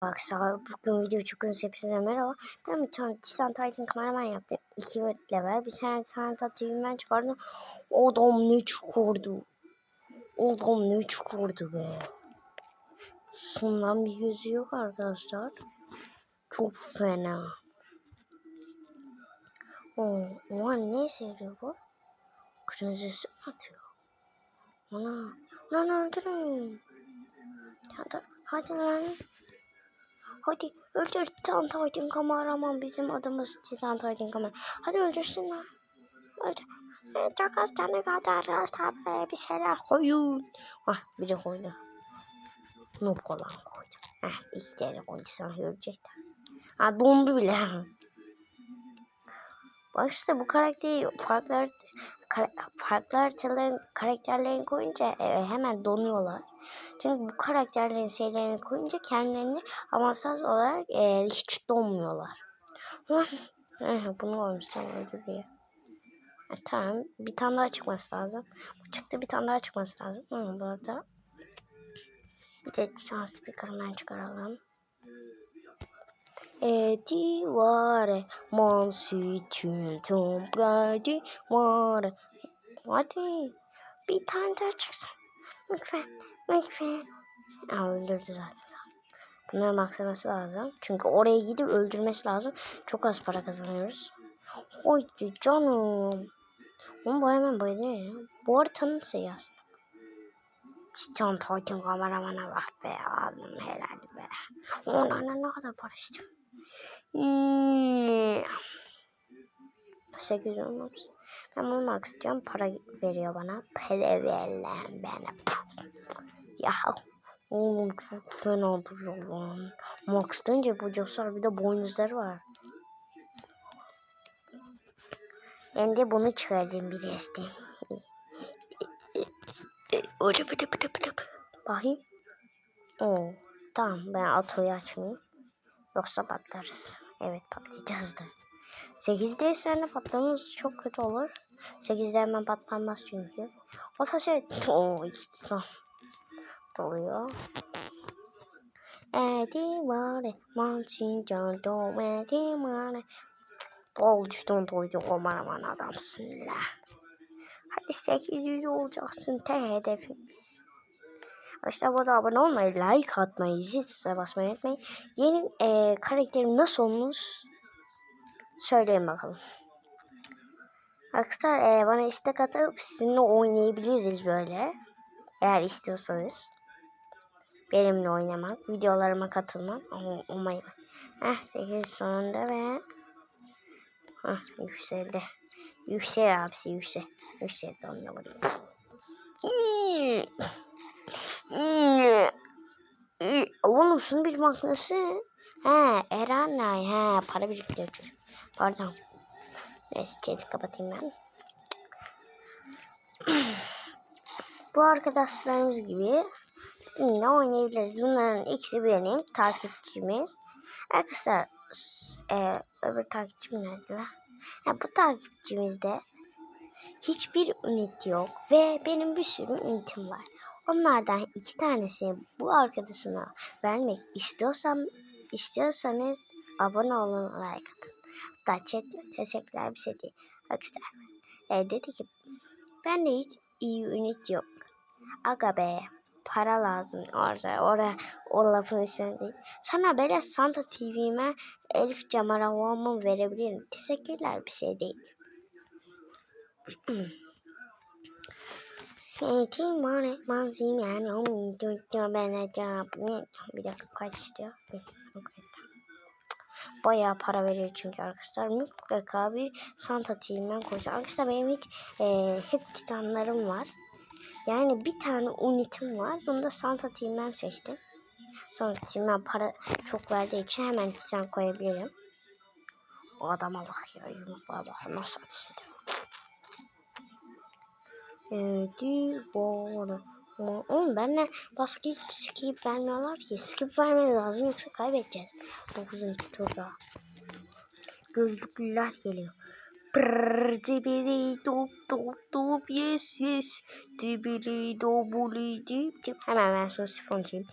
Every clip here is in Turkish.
Arkadaşlar bugün video çıkınız hepsine merhaba. Ben bir tane Titan Titan kameraman yaptım. 2 level. Bir tane Titan Titan'dan çıkardım. Adam ne çukurdu. Adam ne çukurdu be. Sondan bir gözü yok arkadaşlar. Çok fena. Oo, oha ne seviyor bu? Kırmızısı mı atıyor? Ana. Lan öldürün. Hadi, hadi lan. Hadi öldür Titan kameraman bizim adımız Titan kameraman. Hadi öldürsünler. Öldür. Ee, Çok az tane kaldı arkadaşlar. Buraya bir şeyler koyun. Ah biri koydu. Noob olan koydu. Heh iki tane koydu sana görecekler. Ha dondu bile. Başta bu karakteri farklı kar, farklı haritaların karakterlerini koyunca e, hemen donuyorlar. Çünkü bu karakterlerin şeylerini koyunca kendilerini avantaj olarak e, hiç donmuyorlar. Bunu koymuşlar öldü diye. E, tamam. Bir tane daha çıkması lazım. Bu çıktı bir tane daha çıkması lazım. Hı, bu arada. Bir de Titan Speaker'ından çıkaralım. E divare mansi tüm toplardı var. Hadi bir tane daha çıksın. Lütfen, lütfen. Aa, öldürdü zaten. Bunları maksaması lazım. Çünkü oraya gidip öldürmesi lazım. Çok az para kazanıyoruz. Haydi canım. Onu bu hemen bayılıyor ya. Bu haritanın şeyi aslında. Titan Titan kameramana bak be aldım helal be. Ona ne kadar para istiyor. Hmm. 8 olmaz. Ben bunu maksayacağım. Para veriyor bana. Para ver lan bana. Ya oğlum çok fena duruyor lan. Max deyince coslar bir de boynuzları var. Ben de bunu çıkaracağım bir deste. Öyle böyle böyle böyle. Bakayım. Oo, tamam ben atoyu açmayayım. Yoksa patlarız. Evet patlayacağız da. 8'de sonra patlamamız çok kötü olur. 8'de hemen patlanmaz çünkü. O şey... Oo ikisi doluyor. Edi vare mansin can do edi vare. Dol düştün doydu aman aman adamsın la. Hadi 800 olacaksın te hedefimiz. Arkadaşlar bu da abone olmayı, like atmayı, zil basmayı unutmayın. Yeni e, karakterim nasıl olmuş? Söyleyin bakalım. Arkadaşlar e, bana istek atıp sizinle oynayabiliriz böyle. Eğer istiyorsanız. Benimle oynamak, videolarıma katılmak. Oh, oh my god. Heh 8 sonunda ve Heh yükseldi. Yüksel abisi yüksel. Yükseldi onunla vurayım. Oğlum şunu bir bakması. He Erenay he para biriktiriyor çocuk. Pardon. Neyse chat'i kapatayım ben. Bu arkadaşlarımız gibi sizinle oynayabiliriz. Bunların ikisi benim takipçimiz. Arkadaşlar e, öbür takipçim nerede lan? Ha, bu takipçimizde hiçbir ünit yok ve benim bir sürü ünitim var. Onlardan iki tanesini bu arkadaşıma vermek istiyorsam istiyorsanız abone olun like atın. Hatta chat teşekkürler bir şey değil. Arkadaşlar e, dedi ki ben de hiç iyi ünit yok. Aga be para lazım orada oraya o lafın üstüne değil. Sana böyle Santa TV'me Elif Camaravam'ı verebilirim. Teşekkürler bir şey değil. Eğitim var manzim yani o videoda ben acaba bir dakika kaç istiyor? Bayağı para veriyor çünkü arkadaşlar. Mutlaka bir Santa Team'den koyacağım. Arkadaşlar benim hiç e, hep titanlarım var. Yani bir tane unitim var. Bunu da Santa Team'den seçtim. Santa Team'den para çok verdiği için hemen titan koyabilirim. O adama bak ya yumruklara bak nasıl ateş ediyor. Edi bora. Oğlum benle basket skip vermiyorlar ki. Skip vermemiz lazım yoksa kaybedeceğiz. 9. turda. Gözlüklüler geliyor. Brrr dibili top top top yes yes. Dibili dobuli dip dip. Hemen ben sonra sifon çekeyim.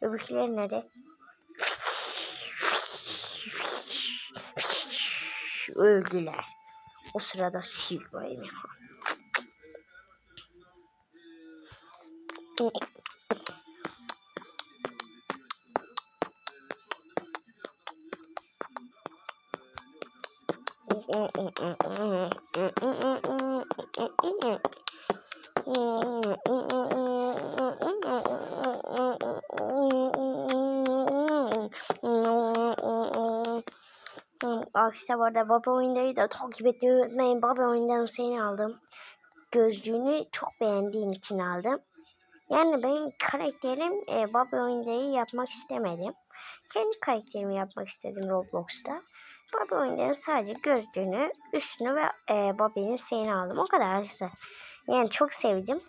Öbürküleri nerede? Öldüler. O sırada Silva Emirhan. Arkadaşlar bu arada Baba Oyunda'yı da takip etmeyi unutmayın. Baba Oyunda'nın seni aldım. Gözlüğünü çok beğendiğim için aldım. Yani benim karakterim e, Baba Oyunda'yı yapmak istemedim. Kendi karakterimi yapmak istedim Roblox'ta. Baba Oyunda'nın sadece gözlüğünü, üstünü ve e, Bobby'nin seni aldım. O kadar arkadaşlar. Yani çok sevdim.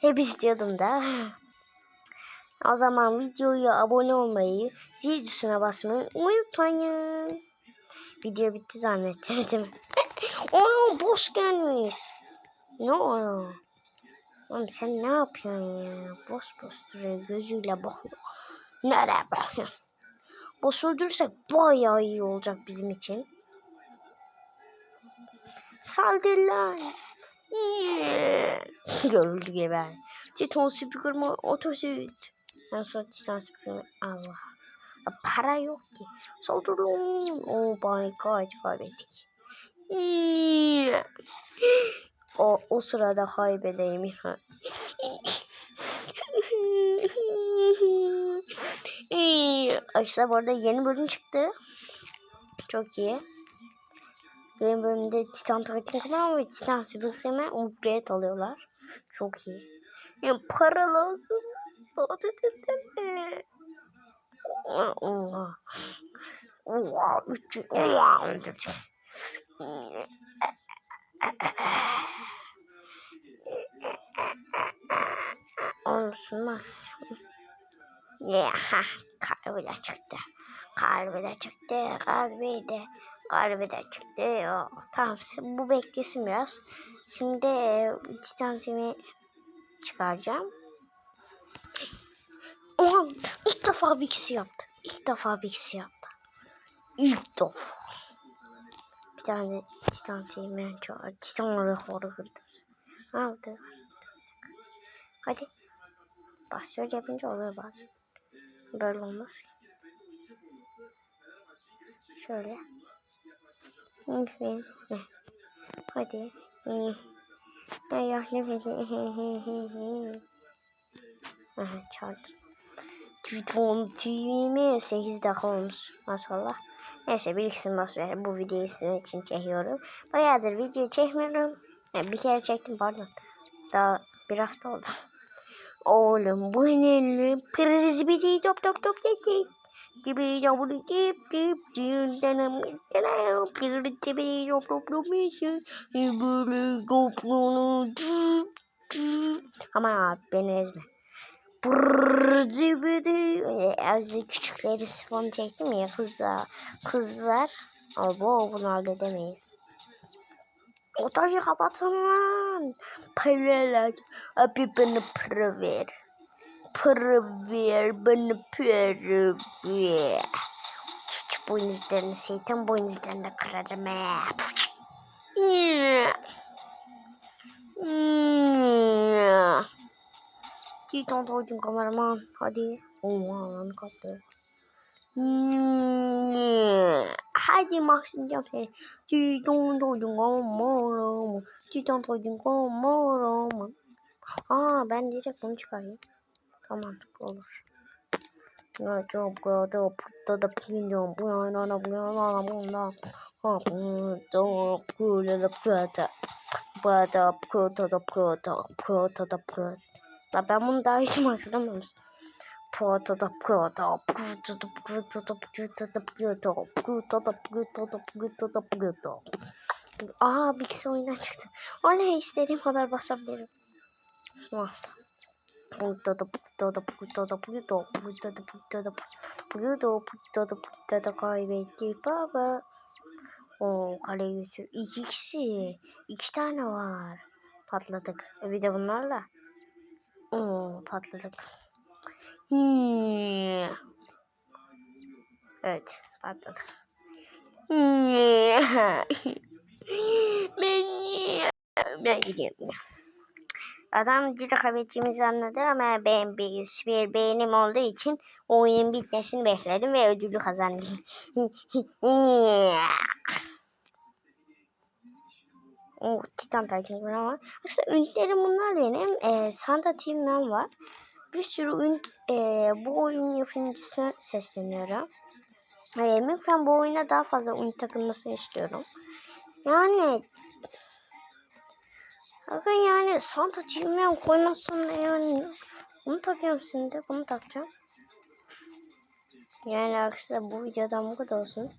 Hep istiyordum da. O zaman videoya abone olmayı, zil tuşuna basmayı unutmayın. Video bitti mi? Oğlum boss gelmiş. Ne oluyor? Oğlum sen ne yapıyorsun ya? Boss boss duruyor gözüyle bakıyor. Nereye bakıyor? Boss öldürürsek bayağı iyi olacak bizim için. Saldır lan. Görüldü geber. Titan Speaker'ımı otosüt. En son Titan Speaker'ımı Allah. Ya para yok ki. Saldırın. Oh my god kaybettik. O, o sırada kaybedeyim. Arkadaşlar bu arada yeni bölüm çıktı. Çok iyi. Yeni bölümde Titan Titan kamera ve Titan Süpürgeme upgrade alıyorlar. Çok iyi. Ya para lazım. Para deme. Oha. Oha. Üç. Oha. Öldürecek. Olsun mu? Ya kalbi de çıktı. Kalbi de çıktı. Kalbi de. Kalbi de çıktı. O, tamam bu beklesin biraz. Şimdi e, Titan Sim'i çıkaracağım. Oha ilk defa Bixi yaptı. İlk defa Bixi yaptı. İlk defa. Bir tane Titan Sim'i çağır. Titan rekoru kırdı. Ha, dur. Şöyle yapınca oluyor bazen. Böyle olmaz ki. Şöyle. Lütfen. Ne? Hadi. Ya lütfen. Aha çaldım. Titan TV'mi 8 dakika olmuş. Maşallah. Neyse bir ikisini bas ver. Bu videoyu sizin için çekiyorum. Bayağıdır video çekmiyorum. Yani bir kere çektim pardon. Daha bir hafta oldu. Oğlum bu ne? Pırırızı bir top top top çektik. Gibi yavru dip dinlenem dinlenem bir tibi top top top mişi böyle GoPro'nu ama beni ezme. Brrrcibidi az küçükleri sifon çektim ya kızlar kızlar bu bunu halledemeyiz. Odayı kapatın lan. Paralar. Abi bana para ver. Para ver. Bana para ver. Hiç boynuzlarını şeytan boynuzlarını kırarım he. Şeytan doydun kameraman. Hadi. Oha lan kaptı. Hadi mahsunacağım seni. Çiğdon doydun kameraman. Çiğdon doydun kameraman. Aa ben direkt bunu çıkarayım. Tamam olur. Ya çok kötü putta da pinyon bu yana da bu yana da bunda. Ha bu da böyle de kötü. Bada kötü da kötü. Kötü da kötü. Ben bunu daha hiç mi pota da pota, pota da pota da pota da pota. Aa bilgisayar oyundan çıktı. Oley istediğim kadar basabilirim. Pota da kaybetti baba. O kaleye götür. İki kişi. İki tane var. Patladık. E bir de bunlarla. Oo patladık. Hmm. Evet patladık. Ben ben gidiyorum. Adam rekabetçimizi anladı ama ben bir süper beğenim olduğu için oyunun bitmesini bekledim ve ödülü kazandım. oh, Titan Titan var. Aslında ünitlerim bunlar benim. Ee, Santa Team'den var. Bir sürü ünit e, bu oyun yapımcısına sesleniyorum. E, lütfen bu oyuna daha fazla ünit takılmasını istiyorum. Yani Bakın yani Santa Team'den koymazsam da yani bunu takıyorum şimdi. Bunu takacağım. Yani arkadaşlar bu videodan bu kadar olsun.